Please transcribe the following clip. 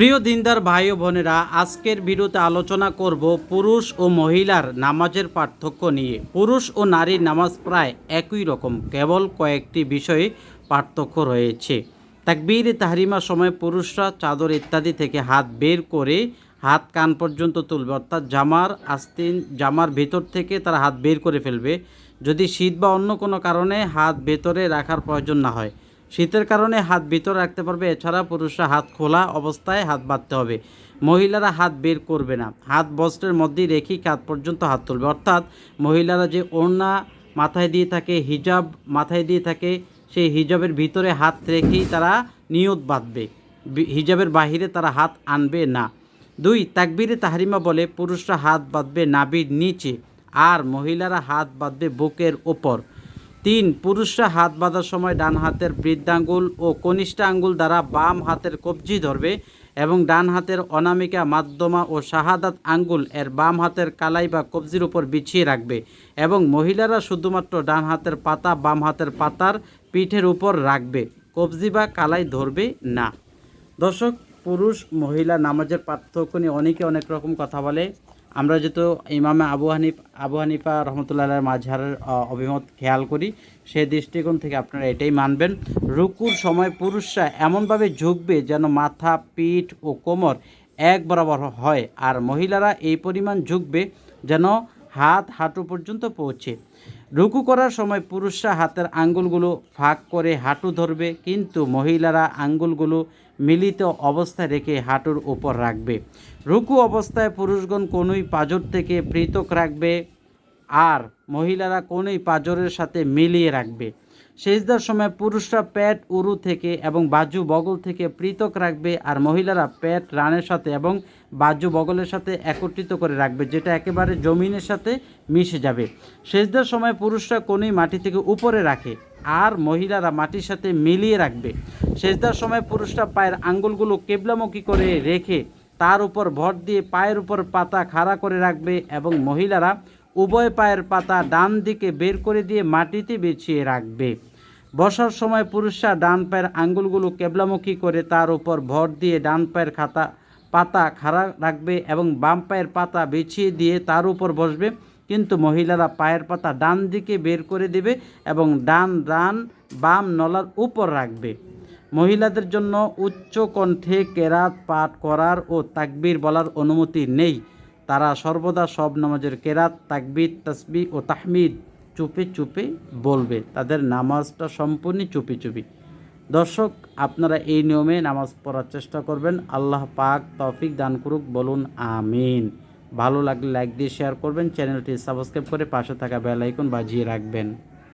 প্রিয় দিনদার ভাই ও বোনেরা, আজকের ভিডিওতে আলোচনা করব পুরুষ ও মহিলার নামাজের পার্থক্য নিয়ে। পুরুষ ও নারীর নামাজ প্রায় একই রকম, কেবল কয়েকটি বিষয়ে পার্থক্য রয়েছে। তাকবীর তাহরিমার সময় পুরুষরা চাদর ইত্যাদি থেকে হাত বের করে হাত কান পর্যন্ত তুলবে, অর্থাৎ জামার আস্তিন, জামার ভেতর থেকে তারা হাত বের করে ফেলবে। যদি শীত বা অন্য কোনো কারণে হাত ভেতরে রাখার প্রয়োজন না হয় শীতের কারণে হাত ভিতর রাখতে পারবে, এছাড়া পুরুষরা হাত খোলা অবস্থায় হাত বাঁধতে হবে। মহিলারা হাত বের করবে না। হাত বস্ত্রের মধ্যেই রেখেই কাঁধ পর্যন্ত হাত তুলবে। অর্থাৎ মহিলারা যে ওড়না মাথায় দিয়ে থাকে, হিজাব মাথায় দিয়ে থাকে, সেই হিজাবের ভিতরে হাত রেখেই তারা নিয়ত বাঁধবে। হিজাবের বাহিরে তারা হাত আনবে না। দুই, তাকবিরে তাহারিমা বলে, পুরুষরা হাত বাঁধবে নাভির নিচে, আর মহিলারা হাত বাঁধবে বুকের ওপর। তিন, পুরুষরা হাত বাঁধার সময় ডান হাতের বৃদ্ধাঙ্গুল ও কনিষ্ঠ আঙ্গুল দ্বারা বাম হাতের কবজি ধরবে এবং ডান হাতের অনামিকা মাধ্যমা ও শাহাদাত আঙ্গুল এর বাম হাতের কালাই বা কবজির উপর বিছিয়ে রাখবে এবং মহিলারা শুধুমাত্র ডান হাতের পাতা, বাম হাতের পাতার পিঠের উপর রাখবে। কবজি বা কালাই ধরবে না। দর্শক, পুরুষ, মহিলা নামাজের পার্থক্য নিয়ে অনেকে অনেক রকম কথা বলে। আমরা যেহেতু ইমামে আবু হানিফ, আবু হানিফা রহমতুল্লাহ মাঝহারের অভিমত খেয়াল করি, সেই দৃষ্টিকোণ থেকে আপনারা এটাই মানবেন। রুকুর সময় পুরুষরা এমনভাবে ঝুঁকবে যেন মাথা, পিঠ ও কোমর এক বরাবর হয়, আর মহিলারা এই পরিমাণ ঝুঁকবে যেন হাত হাঁটু পর্যন্ত পৌঁছে। রুকু করার সময় পুরুষরা হাতের আঙ্গুলগুলো ফাঁক করে হাঁটু ধরবে, কিন্তু মহিলারা আঙ্গুলগুলো মিলিত অবস্থায় রেখে হাঁটুর উপর রাখবে। রুকু অবস্থায় পুরুষগণ কোনোই পাজর থেকে পৃথক রাখবে, আর মহিলারা কোনোই পাজরের সাথে মিলিয়ে রাখবে। সেজদার সময় পুরুষরা প্যাট উরু থেকে এবং বাজু বগল থেকে পৃথক রাখবে আর মহিলারা প্যাট রানের সাথে এবং বাজু বগলের সাথে একত্রিত করে রাখবে, যেটা একেবারে জমিনের সাথে মিশে যাবে। সেজদার সময় পুরুষরা কোনোই মাটি থেকে উপরে রাখে, আর মহিলারা মাটির সাথে মিলিয়ে রাখবে। সেজদার সময় পুরুষরা পায়ের আঙ্গুলগুলো কেবলামুখী করে রেখে তার উপর ভর দিয়ে পায়ের উপর পাতা খাড়া করে রাখবে এবং মহিলারা উভয় পায়ের পাতা ডান দিকে বের করে দিয়ে মাটিতে বেছিয়ে রাখবে। বসার সময় পুরুষরা ডান পায়ের আঙ্গুলগুলো কেবলামুখী করে তার উপর ভর দিয়ে ডান পায়ের খাতা, পাতা খাড়া রাখবে এবং বাম পায়ের পাতা বিছিয়ে দিয়ে তার উপর বসবে। কিন্তু মহিলারা পায়ের পাতা ডান দিকে বের করে দেবে এবং ডান ডান বাম নলার উপর রাখবে। মহিলাদের জন্য উচ্চ কণ্ঠে কেরাত পাঠ করার ও তাকবির বলার অনুমতি নেই। তারা সর্বদা সব নামাজের কেরাত, তাকবির তসবি ও তাহমিদ চুপে চুপি বলবে। তাদের নামাজটা সম্পূর্ণ চুপি চুপি। দর্শক, আপনারা এই নিয়মে নামাজ পড়ার চেষ্টা করবেন। আল্লাহ পাক তৌফিক দান করুক, বলুন আমিন। ভালো লাগলে লাইক দিয়ে শেয়ার করবেন। চ্যানেলটি সাবস্ক্রাইব করে পাশে থাকা বেল আইকন বাজিয়ে রাখবেন।